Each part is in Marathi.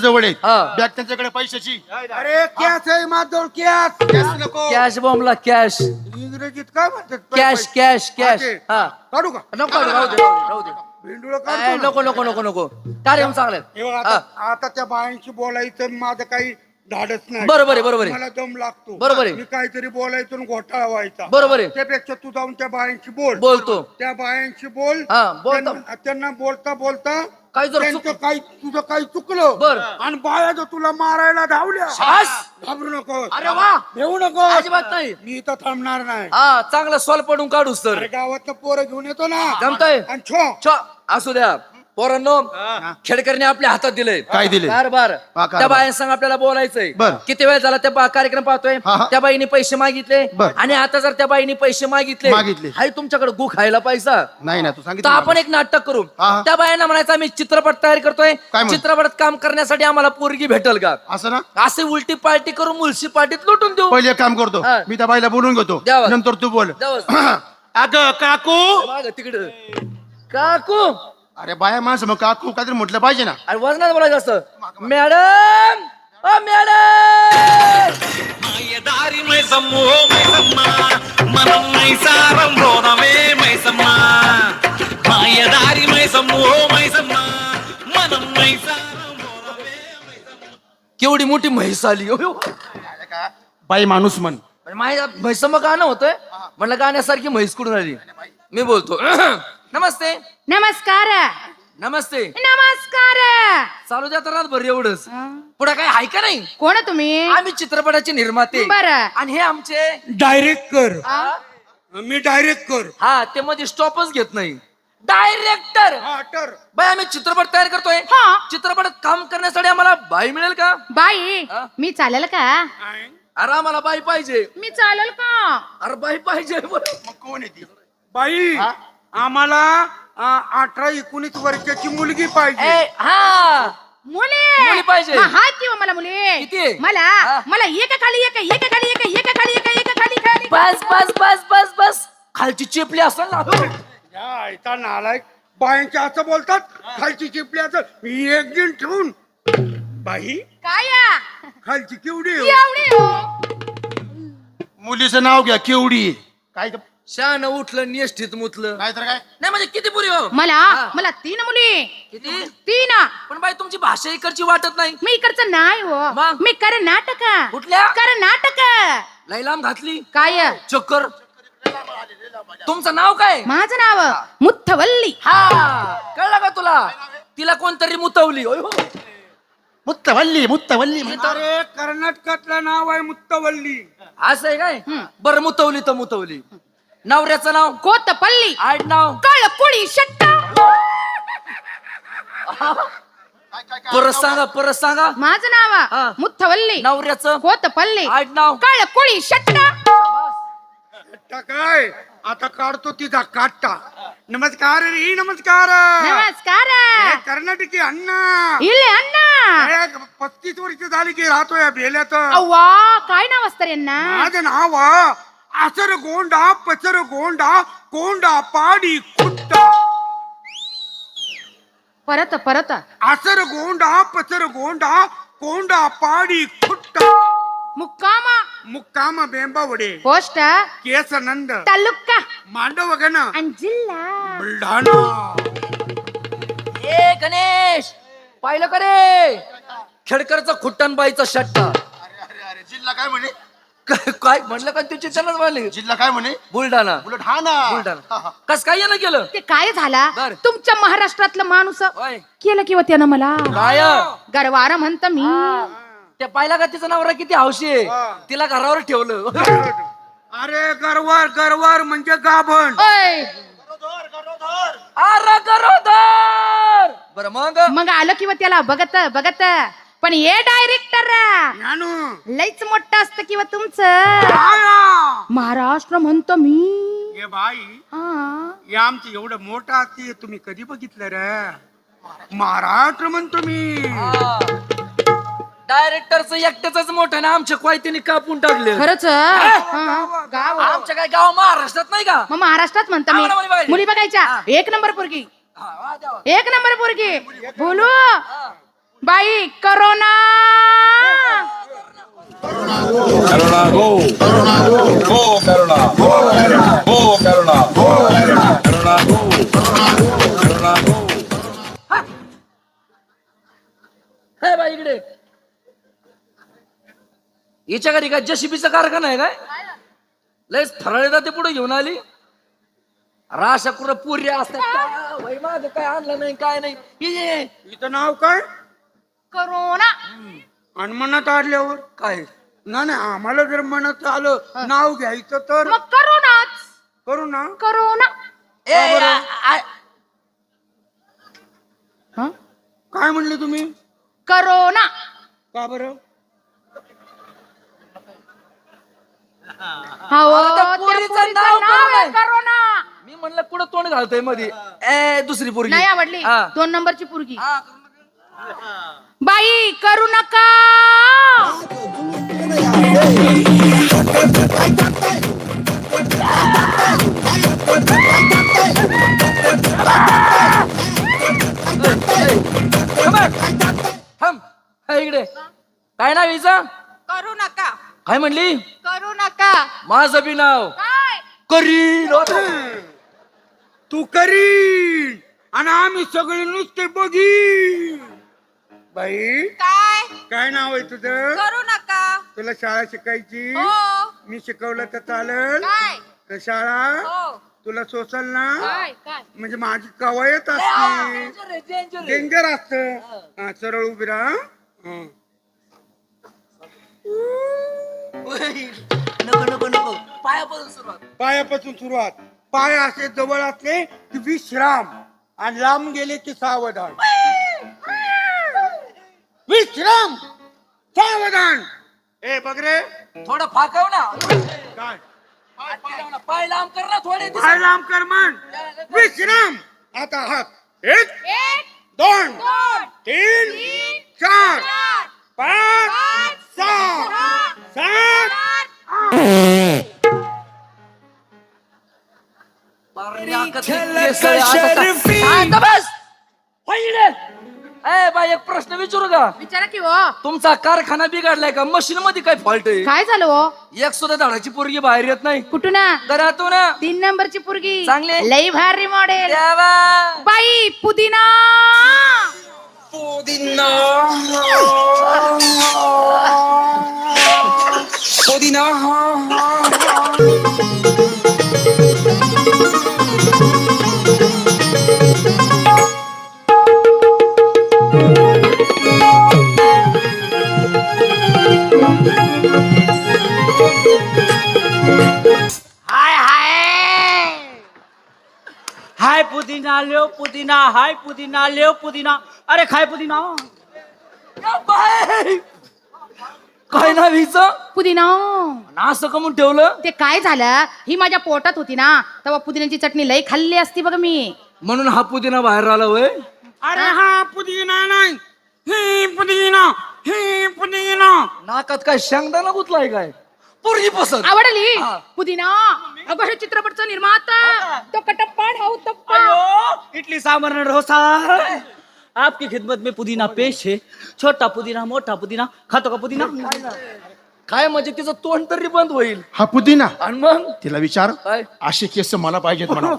त्यांच्या जवळ आहे. हा. बॅग त्यांच्याकडे पैशाची. अरे कॅश आहे माझ्याजवळ कॅश कॅश नको. कॅश बॉम्बला कॅश इंग्रजीत काय म्हणतात कॅश कॅश कॅश. हा. काढू का? नको राहू दे राहू दे भेंडुळ काढतो ना. नको नको नको नको. कार्यक्रम चांगले हे बघ आता आता त्या बायांशी बोलायचं माझं काही धाडच नाही. बरोबर आहे, बरोबर आहे. मला दम लागतो. बरोबर आहे. मी काहीतरी बोलायचो आणि घोटाळा व्हायचा. बरोबर आहे. त्यापेक्षा तू जाऊन त्या बायांशी बोल. बोलतो. त्या बायांशी बोल. हा, बोलता. त्यांना त्यांना बोलता बोलता काही जर त्यांचं काही तुझं काही चुकलं. बर. आणि बाया जर तुला मारायला धावल्या. शाबास. घाबरू नको अरे वा! भेऊ नको अजिबात नाही. मी इथं थांबणार नाही. हा चांगला सॉल्व पडून काढूस तर. अरे गावातलं पोरं घेऊन येतो ना. जमतंय? आणि छो. छ असू द्या. पोरांनो खेडकरने आपल्या हातात दिलंय काय दिले? कारभार हा, कारभार. त्या बायांसंग आपल्याला बोलायचंय बर. किती वेळ झाला त्या बा- कार्यक्रम पाहतोय हा, हा. त्या बाईने पैसे मागितले बर. आणि आता जर त्या बाईने पैसे मागितले मागितले. हाय तुमच्याकडे गु खायला पैसा नाही ना तू तर सांगितलं आपण मला. एक नाटक करू हा, हा. त्या बायांना म्हणायचं आम्ही चित्रपट तयार करतोय काय चित्रपटात काम करण्यासाठी आम्हाला पोरगी भेटल का असं ना असे उलटी पार्टी करून मुलशी पार्टीत लुटून देऊ पहिले एक काम करतो हा. मी त्या बाईला बोलून घेतो द्यावं. नंतर तू बोल द्यावं. अगं काकू तिकडे काकू अरे बाया माणसं मग काकू काहीतरी म्हटलं पाहिजे ना अरे वजनात बोलायचं असं मॅडम अ मॅडम మాయదారి మైసమ్మో మైసమ్మ మనం మైసారం రోదమే మైసమ్మ మాయదారి మైసమ్మో మైసమ్మ మనం మైసారం రోదమే केवढी मोठी म्हैस आली अयो. बाई माणूस म्हण म्हणजे माझ्या म्हैसम गाणं होतंय म्हणलं गाण्यासारखी म्हैस कुठून आली मी बोलतो नमस्ते नमस्कार. नमस्ते. नमस्कार. चालू द्या तर रातभर एवढंच. पुढे काय आहे का नाही? कोण आहे तुम्ही? आम्ही चित्रपटाचे निर्माते. बरं. आणि हे आमचे डायरेक्ट कर? मी डायरेक्ट कर. हा ते मध्ये स्टॉपच घेत नाही. डायरेक्टर हा बाई आम्ही चित्रपट तयार करतोय. हा. चित्रपटात काम करण्यासाठी आम्हाला बाई मिळेल का? बाई? मी चालेल का? अरे आम्हाला बाई पाहिजे. मी चालेल का? अरे बाई पाहिजे. बरं. मग कोण बाई आम्हाला अठरा एकोणीस वर्षाची मुलगी पाहिजे ए, हा मुली मुली पाहिजे. हा, हात किंवा मला मुली किती? मला हा. मला एका खाली एका एका खाली एका एका खाली एका एका खाली खाली बस बस बस बस बस खालची चिपली असेल ना या आयता नालायक बायांच्या असं बोलतात खालची चिपली असं मी एक दिन ठेवून बाई काय या? खालची केवढी आहे? एवढी हो. मुलीचं नाव घ्या केवडी काय शान उठलं निष्ठित मुतलं. काय तर काय? नाही म्हणजे किती पुरी हो? मला. मला तीन मुली. किती तीन. पण बाई तुमची भाषा इकडची वाटत नाही. मी इकडचं नाही हो. मग? मी कर्नाटक कुठल्या? कर्नाटक लैलाम घातली. काय? चक्कर तुमचं नाव काय? माझं नाव मुथवल्ली हा. कळलं का तुला? तिला कोणतरी मुतवली. होय हो. मुत्तवल्ली मुत्तवल्ली. अरे कर्नाटकातलं नाव आहे मुत्तवल्ली असं आहे काय? बरं मुतवली तर मुतवली. नवऱ्याचं नाव कोतपल्ली. आड नाव कळ कुळी शट्ट परत सांगा परत सांगा. माझं हा. नाव मुथवल्ली. नवऱ्याचं कोतपल्ली. नाव. कळ कुळी शट्ट आता काय? आता काढतो तिचा काटा. नमस्कार रे नमस्कार. नमस्कार. हे कर्नाटकी अण्णा. इल्ले अण्णा. पस्तीस वर्ष झाली की राहतोय अव्वा काय नाव असतं रे यांना माझं नाव आसर गोंडा पचर गोंडा कोंडा पाडी खुट्टा परत परत आसर गोंडा पचर गोंडा कोंडा पाडी खुट्टा मुक्कामा मुक्काम बेंबावडे पोस्ट केस नंद तालुका मांडव गण आणि जिल्हा बुलढाणा ए गणेश पाहिलं का रे खेडकरचा खुट्टनबाईचा शट्टा अरे अरे अरे जिल्हा काय म्हणे काय- काय म्हणलं का तुझी चॅनल वाले? जिल्हा काय म्हणे? बुलढाणा. बुलट हा ना. बुलढाणा. कस काय यानं केलं? ते काय झाला? बर. तुमच्या महाराष्ट्रातलं माणूस होय. केलं किंवा त्यानं मला? काय? गरवार म्हणत मी. त्या पाहिला का तिचा नवरा किती हौशी आहे? तिला घरावर ठेवलं. अरे गरवार गरवार म्हणजे गाभण. ओय, अरे गरोदर! बर मग? मग आलं किंवा त्याला बघत बघत. पण हे डायरेक्टर लईच मोठं असतं किंवा तुमचं. आया. महाराष्ट्र म्हणतो मी. ये बाई हा. हे आमचं एवढं मोठं असते तुम्ही कधी बघितलं रे? महाराष्ट्र म्हणतो मी. डायरेक्टरचं एकट्याच मोठं ना आमच्या क्वायतीने कापून टाकले. खरंच? हा, गाव. आमच्या काय गाव महाराष्ट्रात नाही का? मग महाराष्ट्रात म्हणतो मी. आम्हाला मुली बघायची. मुली बघायच्या. एक नंबर पोरगी. हा, वा द्यावा. एक नंबर पोरगी. बोलू. बाई करोना! करुणा गो! गो करुणा गो करुणा करुणा गो करुणा गो हे बाई इकडे. हिच्या घरी काय जशीबीचा कारखाना आहे काय? लयच फराळे ते पुढे घेऊन आली. राशा कुठं पुऱ्या असतात. का? बाई माझं काय आणलं नाही काय नाही. ये. इथं नाव काय करोना आणि मनात आल्यावर काय? ना नाही आम्हाला जर मनात आलं नाव घ्यायचं तर? मग करोनाच करू ना. करोना ए, आ- आ- हं? काय म्हणले तुम्ही? करोना का बरं? हो अरे त्या त्या पोरीचं पोरीचं नाव नाव आहे करोना. करोना मी म्हणलं कुठं तोंड घालतोयमध्ये ए दुसरी पोरगी. नाही आवडली. हा. दोन नंबरची पुरगी. हा. बाई करू नका. थांब. हे इकडे. काय नाव हिचं? करू नका. काय म्हणली? करू नका. माझं बी नाव. काय? करील तू करीन. आणि आम्ही सगळे नुसते बघी बाई काय? काय नाव आहे तुझं? करू नका. तुला शाळा शिकायची? हो. मी शिकवलं तर चालेल? काय? तर शाळा? हो. तुला सोसल ना? काय काय? म्हणजे माझी कवायत असते. डेंजर असत. हा. सरळ उभी राहा. हं. नको नको नको. पायापासून सुरुवात. पायापासून सुरुवात. पाय असे जवळ असले की विश्राम. आणि लांब गेले की सावधान. विश्राम सावधान. ए बघ रे थोडं फाकव ना. काय? पाय लांब कर ना थोडे पाय लांब कर म्हण. विश्राम. आता हात. एक एक दोन दोन तीन तीन चार चार पाच पाच सहा सहा सात शांत बस. इकडे. ए बाई एक प्रश्न विचारू का? विचारा की हो. तुमचा कारखाना बिघडलाय का? मशीन मध्ये काय फॉल्ट आहे? काय झालं हो? एक सुद्धा झाडाची पोरगी बाहेर येत नाही. कुठून घरातून तीन नंबरची पुरगी. चांगली आहे. लई भारी मॉडेल. बाई पुदिना. हाय पुदीना लो पुदीना हाय पुदीना लो पुदीना। अरे खाय पुदीना. काय नाव हिचं? पुदिना। असं कमून ठेवलं? ते काय झालं? ही माझ्या पोटात होती ना तेव्हा पुदिन्याची चटणी लई खाल्ली असती बघ मी. म्हणून हा पुदिना बाहेर आला वय? अरे हा पुदिना नाही ही पुदिना ही पुदिना. नाकात काय शेंगदाणा गुतलाय काय? पोरगी पसंत. आवडली? हा. पुदिना. अगं हे चित्रपटचा निर्माता. तो कटप्पा ठाऊ तप्पा. अयो इडली सांबर डोसा आपकी खिदमत में पुदीना पेश है. छोटा पुदीना मोठा पुदीना. खातो का पुदीना? काय म्हणजे तिचं तोंड तरी बंद होईल. हा पुदिना. आणि मग? तिला विचार. काय? असे केस मला पाहिजेत म्हणा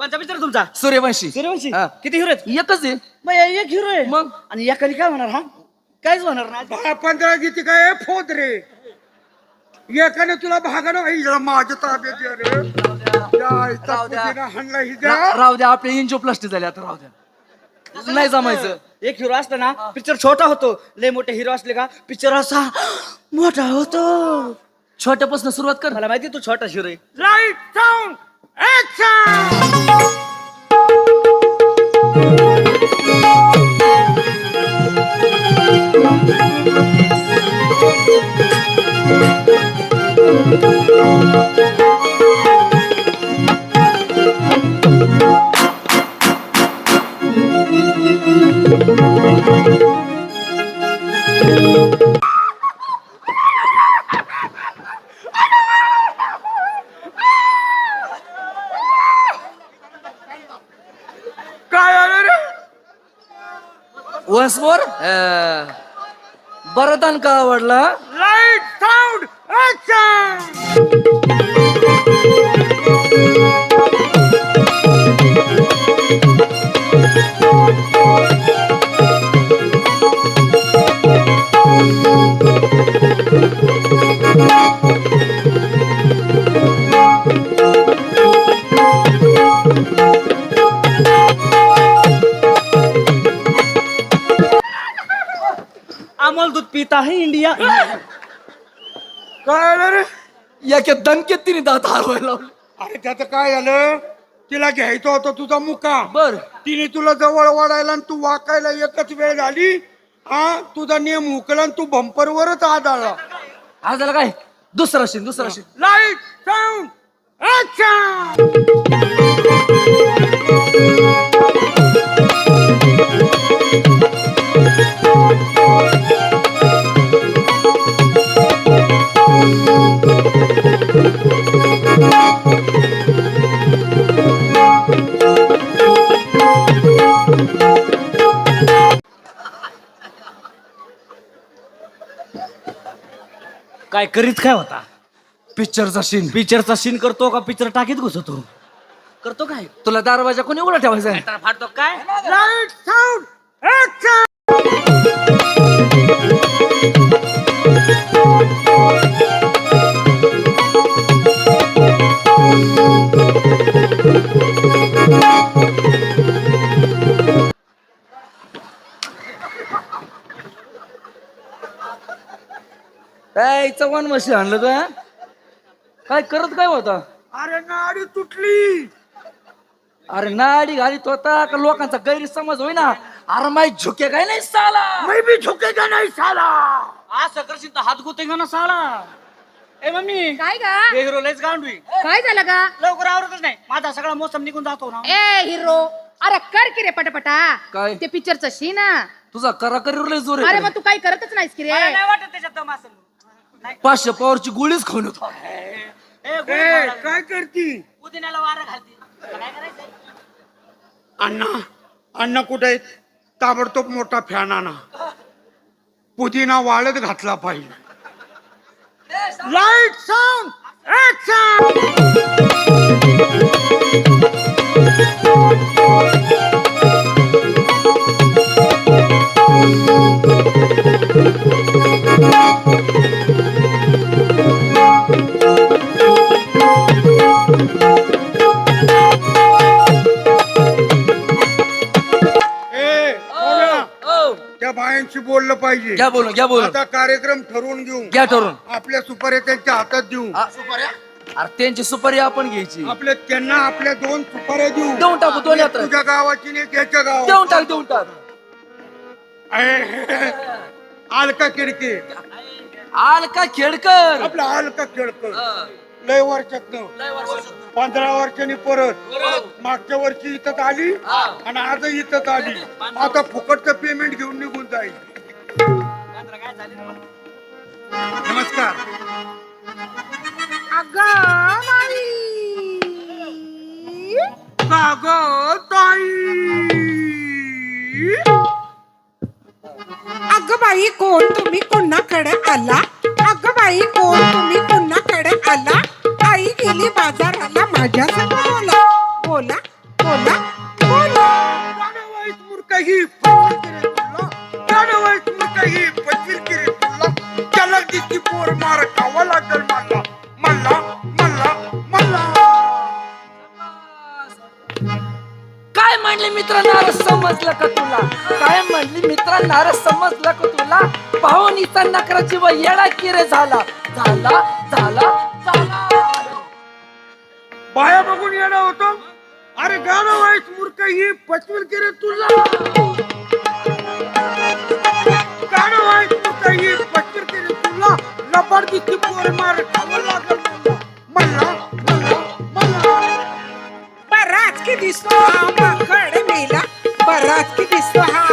पिक्चर तुमचा? सूर्यवंशी. सूर्यवंशी? हा. किती हिरो आहेत? एकच आहे. मग एक हिरो आहे. मग? आणि एकाने काय होणार हा? काहीच होणार नाही. पंधरा गीती काय फोद रे. एकाने तुला भागानं हिला माझ्या ताब्यात दे रे. राहू द्या. पुदिना हाणला रा- हिजा राहू द्या आपले इंचोप्लास्टी झाले आता राहू द्या. नाही जमायचं. एक हिरो असला ना पिक्चर छोटा होतो. लय मोठे हिरो असले का पिक्चर असा मोठा होतो. छोट्यापासून सुरुवात कर. मला माहिती तू छोटा हिरो आहे. Light sound action Once more. Uh... बरदान का आवडला? लाइट साऊंड ऍक्शन अमोल दूध पीता है इंडिया। काय आलं रे? याच्या दणकेत तिने दात हलवायला लावले. अरे त्याचं काय झालं? तिला घ्यायचं होतं तुझा मुका. बर. तिने तुला जवळ वाढायला आणि तू वाकायला एकच वेळ झाली. हा तुझा नियम हुकला आणि तू बंपरवरच आदळला. आज झालं काय? दुसरा सीन दुसरा सीन लाइट साऊंड ऍक्शन काय करीत काय होता? पिक्चरचा सीन पिक्चरचा सीन करतो का? पिक्चर टाकीत घुसतो करतो काय? तुला दरवाजा कोणी उघडा ठेवायचा आहे? फाडतो काय? चव्हाण मशी आणलं का? काय करत काय होता? अरे नाडी तुटली. अरे नाडी घालीत होता का लोकांचा गैरसमज होईना? अरे माही झुके काय नाही साला? मैं भी झुकेगा नहीं साला? असं करशील तर हात गुतेगा ना साला. ए मम्मी. काय गा? हे हिरो लयच गांडवी. काय झालं गा? लवकर आवरतच नाही. माझा सगळा मोसम निघून जातो ना. ए हिरो. अरे कर की रे पटापटा. काय? ते पिक्चरचं शी ना तुझा करा करीवर लय जोर अरे मग तू काही करतच नाहीस की रे. नाही वाटत त्याच्यात दम असेल पाचशे पॉवरची गोळीच खाऊन होतो. काय करती? पुदिन्याला वारं घालते. तुला काय करायचंय? अण्णा अण्णा कुठे आहेत? ताबडतोब मोठा फॅन आणा. पुदिना वाळत घातला पाहिजे. लाइट साऊंड ऍक्शन घ्या बोलून घ्या बोलून. आता कार्यक्रम ठरवून घेऊ. घ्या ठरून आपल्या सुपाऱ्या त्यांच्या हातात देऊ. आ, अरे त्यांची सुपारी आपण घ्यायची. आपल्या त्यांना आपल्या दोन सुपाऱ्या देऊ. देऊन टाकू दोन यात्रा. तुझ्या गावाची नाही त्याच्या देऊन टाक देऊन टाक. आलका किडके आल का खेडकर. आपला आलका खेळकर लय वर्षात पंधरा वर्षांनी परत. मागच्या वर्षी इथं आली आणि आज इथं आली. आता फुकटचं पेमेंट घेऊन निघून जाईल. नमस्कार. ताई. अगं बाई कोण तुम्ही? कोणाकडे आला? अगं बाई कोण तुम्ही? कोणाकडे आला? आई गेली बाजाराला माझ्या नारस समजलं का तुला? पाहुणीचा नकराची व येडा किरे झाला? झाला झाला झाला. बाया बघून येणं होतो. अरे गाणं वाईस मूर्ख ही पंचवीस किरे तुला? गाणं वाईस मूर्ख ही किरे तुला? लबाड तिची पोर मार खावा लागेल मला. मला मला मला. बराच की दिसतो हा माकड मेला. बराच की दिसतो हा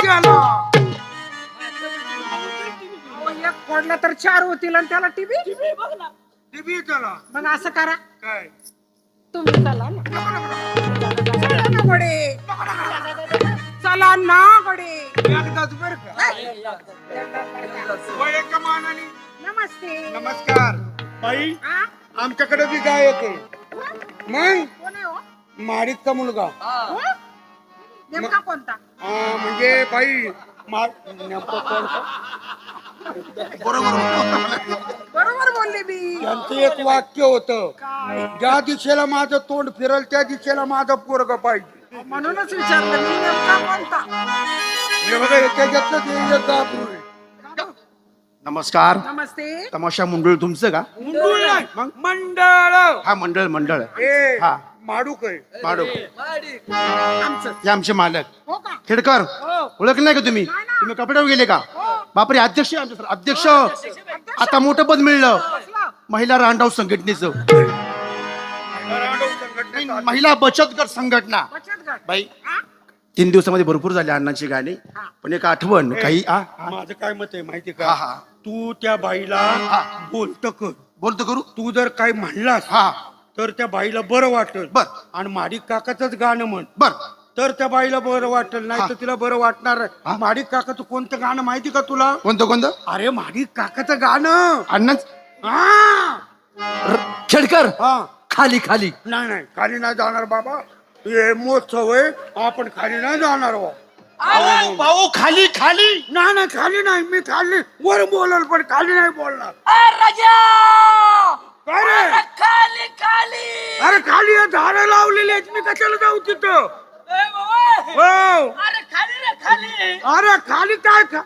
त्याला अहो, एक फोडला तर चार होतील आणि त्याला टीव्ही? टीबी त्याला मग असं करा. काय? तुम्ही चला ना. चला ना गडे चला ना गडे एकदाच बर का? वय एका मानाने? नमस्ते. नमस्कार. बाई हा? आमच्याकडे बी गाय येते मग? कोण आहे हो? माडीचा मुलगा. हो? नेमका कोणता? म्हणजे बाई मा- नेमकं कोणतं? बरोबर बोलले. मी. त्यांचं एक वाक्य होतं ज्या दिशेला माझं तोंड फिरल त्या दिशेला माझं पोरग पाहिजे. म्हणूनच विचारलं मी नेमका कोणता? हे बघा त्याच्यातलं ते एक गाभरू आहे. नमस्कार. नमस्ते. तमाशा मंडळ तुमचं का? मुंडूळ नाही, मंडळ. हा मंडळ मंडळ. ए हा. माडूक आहे. माडो आमचं. हे आमचे मालक. हो का? खेडकर ओळख नाही का तुम्ही? तुम्ही कपड्यावर गेले का? बापरे अध्यक्ष आहे आमचे सर. अध्यक्ष. आता मोठं पद मिळलं. महिला रांडाव संघटनेचं. महिला बचत गट संघटना. बचत गट. बाई तीन दिवसामध्ये भरपूर झाले अण्णांची गाणी. पण एक आठवण काही आ, आ, माझं काय मत आहे माहिती हा, का? हा. तू त्या बाईला बोलत कर. बोलतो करू? तू जर काय म्हणलास हा. तर त्या बाईला बरं वाटेल. बर. आणि माडिक काकाच गाणं म्हण. बर. तर त्या बाईला बरं वाटेल नाही तर तिला बरं वाटणार हा. माडिक काकाचं कोणतं गाणं माहिती का तुला? कोणतं कोणतं? अरे माडिक काकाचं गाणं. अण्णाच. हा. खेडकर. हा. खाली खाली. नाही नाही खाली नाही जाणार बाबा. हे महोत्सव आहे आपण खाली नाही जाणार हो. भाऊ खाली खाली. नाही नाही खाली नाही. मी खाली वर बोलल पण खाली नाही बोलणार. राजा! काय रे? खाली खाली! अरे खाली हे झाडं लावलेली आहेत मी कशाला जाऊ तिथं? हो. अरे खाली रे खाली! अरे खाली काय खा